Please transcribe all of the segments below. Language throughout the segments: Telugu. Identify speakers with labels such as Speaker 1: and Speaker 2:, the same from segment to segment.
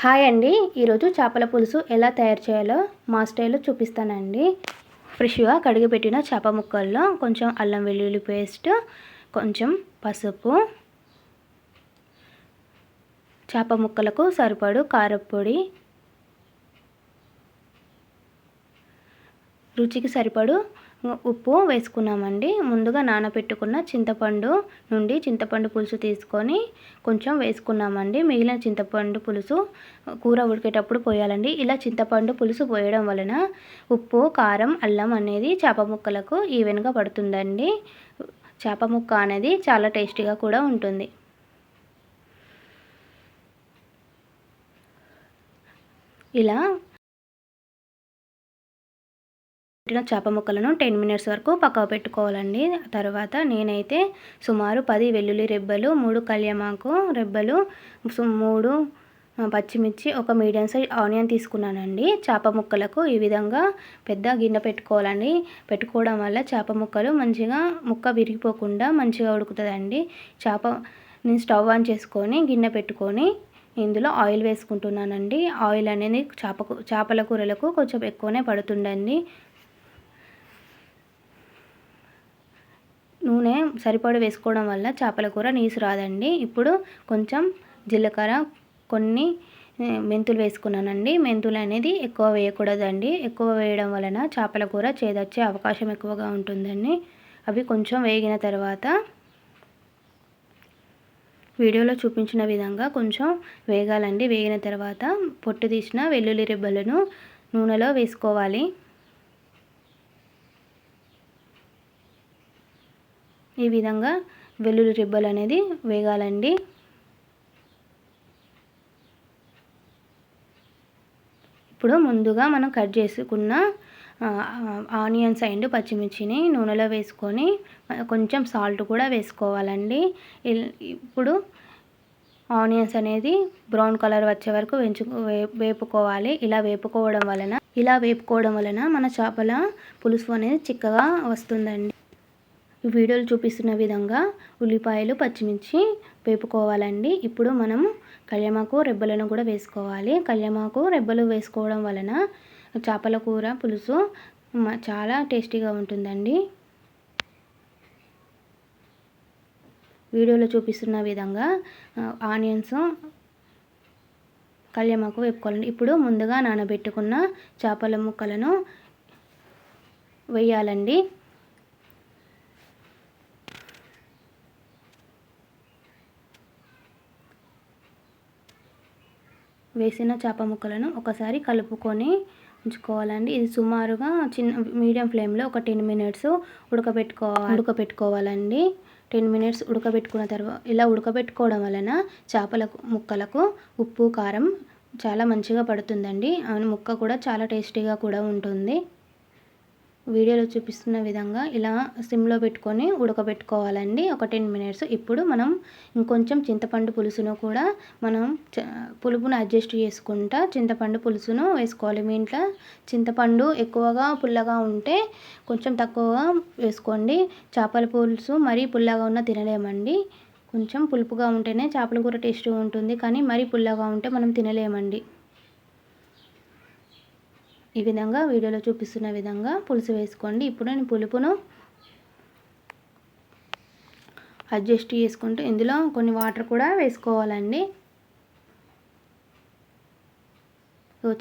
Speaker 1: హాయ్ అండి. ఈరోజు చేపల పులుసు ఎలా తయారు చేయాలో మా స్టైల్లో చూపిస్తానండి. ఫ్రెష్గా కడిగి పెట్టిన చేప ముక్కల్లో కొంచెం అల్లం వెల్లుల్లి పేస్ట్ కొంచెం పసుపు చేప ముక్కలకు సరిపడు కారపొడి రుచికి సరిపడు ఉప్పు వేసుకున్నామండి. ముందుగా నానబెట్టుకున్న చింతపండు నుండి చింతపండు పులుసు తీసుకొని కొంచెం వేసుకున్నామండి. మిగిలిన చింతపండు పులుసు కూర ఉడికేటప్పుడు పోయాలండి. ఇలా చింతపండు పులుసు పోయడం వలన ఉప్పు కారం అల్లం అనేది చేప ముక్కలకు ఈవెన్గా పడుతుందండి. చేప ముక్క అనేది చాలా టేస్టీగా కూడా ఉంటుంది. ఇలా పెట్టిన చేప ముక్కలను టెన్ మినిట్స్ వరకు పక్కకు పెట్టుకోవాలండి. తర్వాత నేనైతే సుమారు పది వెల్లుల్లి రెబ్బలు మూడు కళ్యమాకు రెబ్బలు మూడు పచ్చిమిర్చి ఒక మీడియం సైజ్ ఆనియన్ తీసుకున్నానండి. చేప ముక్కలకు ఈ విధంగా పెద్ద గిన్నె పెట్టుకోవాలండి. పెట్టుకోవడం వల్ల చేప ముక్కలు మంచిగా ముక్క విరిగిపోకుండా మంచిగా ఉడుకుతుందండి. చేప నేను స్టవ్ ఆన్ చేసుకొని గిన్నె పెట్టుకొని ఇందులో ఆయిల్ వేసుకుంటున్నానండి. ఆయిల్ అనేది చేపకు చేపల కూరలకు కొంచెం ఎక్కువనే పడుతుండండి నూనె సరిపడి వేసుకోవడం వల్ల చేపల కూర నీసు రాదండి. ఇప్పుడు కొంచెం జీలకర్ర కొన్ని మెంతులు వేసుకున్నానండి. మెంతులు అనేది ఎక్కువ వేయకూడదండి. ఎక్కువ వేయడం వలన చేపల కూర చేదొచ్చే అవకాశం ఎక్కువగా ఉంటుందండి. అవి కొంచెం వేగిన తర్వాత వీడియోలో చూపించిన విధంగా కొంచెం వేగాలండి. వేగిన తర్వాత పొట్టు తీసిన వెల్లుల్లి రిబ్బలను నూనెలో వేసుకోవాలి. ఈ విధంగా వెల్లుల్లి రిబ్బలు అనేది వేగాలండి. ఇప్పుడు ముందుగా మనం కట్ చేసుకున్న ఆనియన్స్ అండ్ పచ్చిమిర్చిని నూనెలో వేసుకొని కొంచెం సాల్ట్ కూడా వేసుకోవాలండి. ఇప్పుడు ఆనియన్స్ అనేది బ్రౌన్ కలర్ వచ్చే వరకు వెంచు వేపుకోవాలి. ఇలా వేపుకోవడం వలన ఇలా వేపుకోవడం వలన మన చేపల పులుసు అనేది చిక్కగా వస్తుందండి. వీడియోలు చూపిస్తున్న విధంగా ఉల్లిపాయలు పచ్చిమిర్చి వేపుకోవాలండి. ఇప్పుడు మనం కళ్యమాకు రెబ్బలను కూడా వేసుకోవాలి. కళ్యమాకు రెబ్బలు వేసుకోవడం వలన చేపల కూర పులుసు చాలా టేస్టీగా ఉంటుందండి. వీడియోలో చూపిస్తున్న విధంగా ఆనియన్స్ కళ్యమాకు వేపుకోవాలండి. ఇప్పుడు ముందుగా నానబెట్టుకున్న చేపల ముక్కలను వేయాలండి. వేసిన చేప ముక్కలను ఒకసారి కలుపుకొని ఉంచుకోవాలండి. ఇది సుమారుగా చిన్న మీడియం ఫ్లేమ్లో ఒక టెన్ మినిట్స్ ఉడకబెట్టుకోవాలి ఉడకబెట్టుకోవాలండి. టెన్ మినిట్స్ ఉడకబెట్టుకున్న తర్వాత ఇలా ఉడకబెట్టుకోవడం వలన చేపల ముక్కలకు ఉప్పు కారం చాలా మంచిగా పడుతుందండి. ముక్క కూడా చాలా టేస్టీగా కూడా ఉంటుంది. వీడియోలో చూపిస్తున్న విధంగా ఇలా సిమ్లో పెట్టుకొని ఉడకబెట్టుకోవాలండి. ఒక టెన్ మినిట్స్. ఇప్పుడు మనం ఇంకొంచెం చింతపండు పులుసును కూడా మనం పులుపును అడ్జస్ట్ చేసుకుంటా చింతపండు పులుసును వేసుకోవాలి. మీ ఇంట్లో చింతపండు ఎక్కువగా పుల్లగా ఉంటే కొంచెం తక్కువగా వేసుకోండి. చేపల పులుసు మరీ పుల్లగా ఉన్న తినలేమండి. కొంచెం పులుపుగా ఉంటేనే చేపల కూర టేస్ట్గా ఉంటుంది. కానీ మరీ పుల్లగా ఉంటే మనం తినలేమండి. ఈ విధంగా వీడియోలో చూపిస్తున్న విధంగా పులుసు వేసుకోండి. ఇప్పుడు నేను పులుపును అడ్జస్ట్ చేసుకుంటూ ఇందులో కొన్ని వాటర్ కూడా వేసుకోవాలండి.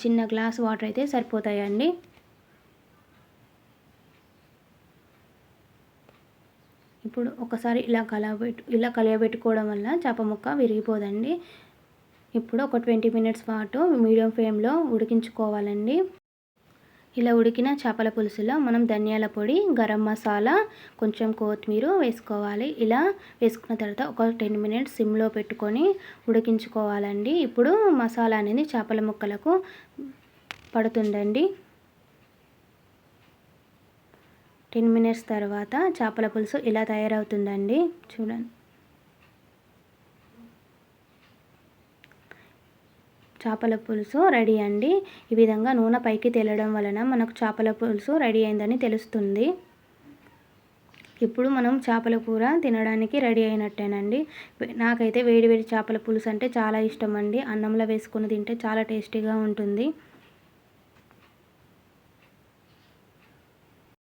Speaker 1: చిన్న గ్లాస్ వాటర్ అయితే సరిపోతాయండి. ఇప్పుడు ఒకసారి ఇలా కలబెట్టు ఇలా కలియబెట్టుకోవడం వల్ల చేప ముక్క విరిగిపోదండి. ఇప్పుడు ఒక ట్వంటీ మినిట్స్ పాటు మీడియం ఫ్లేమ్లో ఉడికించుకోవాలండి. ఇలా ఉడికిన చేపల పులుసులో మనం ధనియాల పొడి గరం మసాలా కొంచెం కొత్తిమీర వేసుకోవాలి. ఇలా వేసుకున్న తర్వాత ఒక టెన్ మినిట్స్ సిమ్లో పెట్టుకొని ఉడికించుకోవాలండి. ఇప్పుడు మసాలా అనేది చేపల ముక్కలకు పడుతుందండి. టెన్ మినిట్స్ తర్వాత చేపల పులుసు ఇలా తయారవుతుందండి. చూడండి. చేపల పులుసు రెడీ అండి. ఈ విధంగా నూనె పైకి తేలడం వలన మనకు చేపల పులుసు రెడీ అయిందని తెలుస్తుంది. ఇప్పుడు మనం చేపల కూర తినడానికి రెడీ అయినట్టేనండి. నాకైతే వేడి వేడి చేపల పులుసు అంటే చాలా ఇష్టం అండి అన్నంలో వేసుకొని తింటే చాలా టేస్టీగా ఉంటుంది.